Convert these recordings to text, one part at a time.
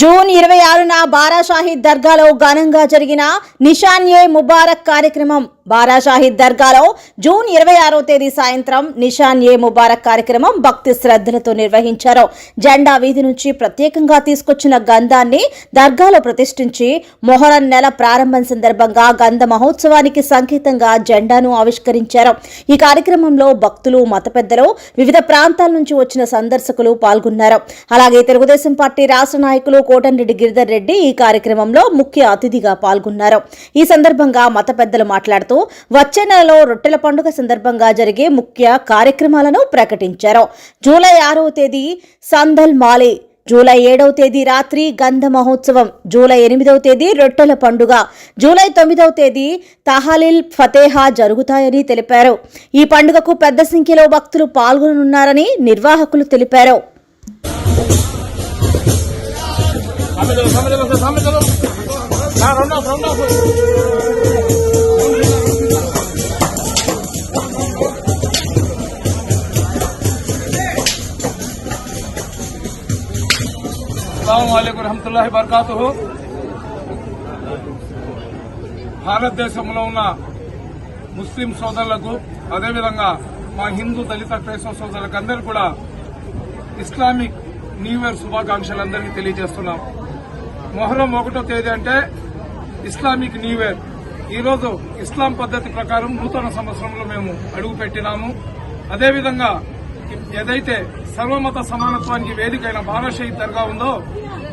June ఇరవై ఆరున బారాషాహిద్ దర్గాలో ఘనంగా జరిగిన నిషాన్యే ముబారక్ కార్యక్రమం. బారాషాహిద్ దర్గాలో జూన్ ఇరవై ఆరో తేదీ సాయంత్రం నిషాన్యే ముబారక్ కార్యక్రమం భక్తి శ్రద్ధలతో నిర్వహించారు. జెండా వీధి నుంచి ప్రత్యేకంగా తీసుకొచ్చిన గంధాన్ని దర్గాలో ప్రతిష్ఠించి మొహరం నెల ప్రారంభం సందర్భంగా గంధ మహోత్సవానికి సంకేతంగా జెండాను ఆవిష్కరించారు. ఈ కార్యక్రమంలో భక్తులు మత పెద్దలు వివిధ ప్రాంతాల నుంచి వచ్చిన సందర్శకులు పాల్గొన్నారు. అలాగే తెలుగుదేశం పార్టీ రాష్ట్ర నాయకులు కోటంరెడ్డి గిరిధర్ రెడ్డి ఈ కార్యక్రమంలో ముఖ్య అతిథిగా పాల్గొన్నారు. ఈ సందర్భంగా మత పెద్దలు మాట్లాడుతూ వచ్చే నెలలో రొట్టెల పండుగ సందర్భంగా జరిగే ముఖ్య కార్యక్రమాలను ప్రకటించారు. జూలై ఆరవ తేదీ సందల్ మాలి జూలై ఏడవ తేదీ రాత్రి గంధ మహోత్సవం జూలై ఎనిమిదవ తేదీ రొట్టెల పండుగ జూలై తొమ్మిదవ తేదీ తహలిల్ ఫతేహా జరుగుతాయని తెలిపారు. ఈ పండుగకు పెద్ద సంఖ్యలో భక్తులు పాల్గొననున్నారని నిర్వాహకులు తెలిపారు. వరహమతుల్లాహి బర్కాతు భారతదేశంలో ఉన్న ముస్లిం సోదరులకు అదేవిధంగా మా హిందూ దళిత క్రైస్తవ సోదరులకు అందరూ కూడా ఇస్లామిక్ న్యూ ఇయర్ శుభాకాంక్షలు అందరికీ తెలియజేస్తున్నాం. మొహరం ఒకటో తేదీ అంటే ఇస్లామిక్ న్యూ ఇయర్. ఈరోజు ఇస్లాం పద్ధతి ప్రకారం నూతన సంవత్సరంలో మేము అడుగు పెట్టినాము అదేవిధంగా ఏదైతే సర్వమత సమానత్వానికి వేదికైన బారా షహీద్ దర్గా ఉందో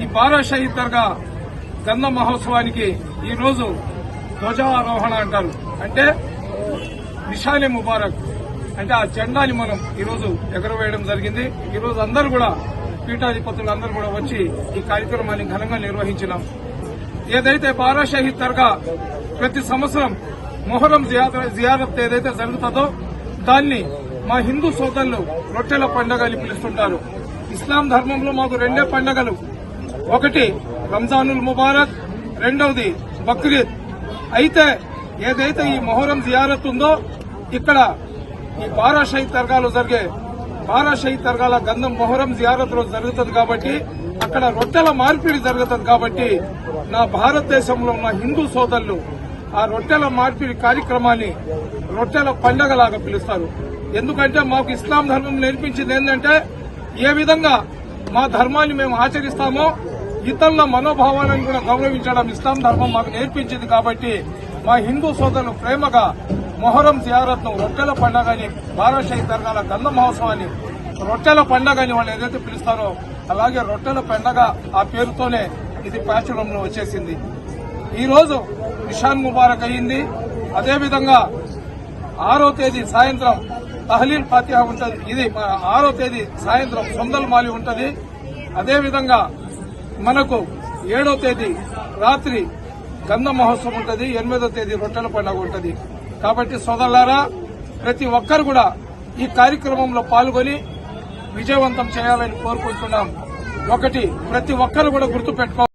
ఈ బారా షహీద్ దర్గా గంధ మహోత్సవానికి ఈరోజు ధ్వజారోహణ అంటారు. అంటే నిషానే ముబారక్. అంటే ఆ జెండాని మనం ఈరోజు ఎగరవేయడం జరిగింది. ఈరోజు అందరూ కూడా పీఠాధిపతులు అందరూ కూడా వచ్చి ఈ కార్యక్రమాన్ని ఘనంగా నిర్వహించినాం. ఏదైతే బారా షహీద్ దర్గా ప్రతి సంవత్సరం మొహరం జియారత్ ఏదైతే జరుగుతుందో దాన్ని మా హిందూ సోదరులు రొట్టెల పండుగ అని పిలుస్తుంటారు. ఇస్లాం ధర్మంలో మాకు రెండే పండుగలు. ఒకటి రంజానుల్ ముబారక్ రెండవది బక్రీద్. అయితే ఏదైతే ఈ మొహరం జియారత్ ఉందో ఇక్కడ ఈ బారా షహీద్ దర్గాలో జరిగే బారా షహీద్ గంధం మొహరం జియారత్ రోజు జరుగుతుంది కాబట్టి అక్కడ రొట్టెల మార్పిడి జరుగుతుంది కాబట్టి నా భారతదేశంలో ఉన్న హిందూ సోదరులు ఆ రొట్టెల మార్పిడి కార్యక్రమాన్ని రొట్టెల పండగలాగా పిలుస్తారు. ఎందుకంటే మాకు ఇస్లాం ధర్మం నేర్పించింది ఏంటంటే ఏ విధంగా మా ధర్మాన్ని మేము ఆచరిస్తామో ఇతరుల మనోభావాలను కూడా గౌరవించడం ఇస్లాం ధర్మం మాకు నేర్పించింది కాబట్టి మా హిందూ సోదరులు ప్రేమగా మొహరం జియారత్ను రొట్టెల పండగని బారా షహీద్ గంధ మహోత్సవాన్ని రొట్టెల పండగని వాళ్ళు ఏదైతే పిలుస్తారో అలాగే రొట్టెల పండగ ఆ పేరుతోనే ఇది ప్రాచుర్యంలో వచ్చేసింది. ఈరోజు ఇషాన్ ముబారక్ అయ్యింది అదేవిధంగా ఆరో తేదీ సాయంత్రం తహలీల్ ఫాతిహా ఉంటుంది. ఇది ఆరో తేదీ సాయంత్రం సొందల్ మాలి ఉంటుంది. అదేవిధంగా మనకు ఏడో తేదీ రాత్రి గంధ మహోత్సవం ఉంటుంది. ఎనిమిదో తేదీ రొట్టెల పండుగ ఉంటుంది. కాబట్టి సోదరులారా ప్రతి ఒక్కరు కూడా ఈ కార్యక్రమంలో పాల్గొని విజయవంతం చేయాలని కోరుకుంటున్నాం. ఒకటి ప్రతి ఒక్కరు కూడా గుర్తుపెట్టుకో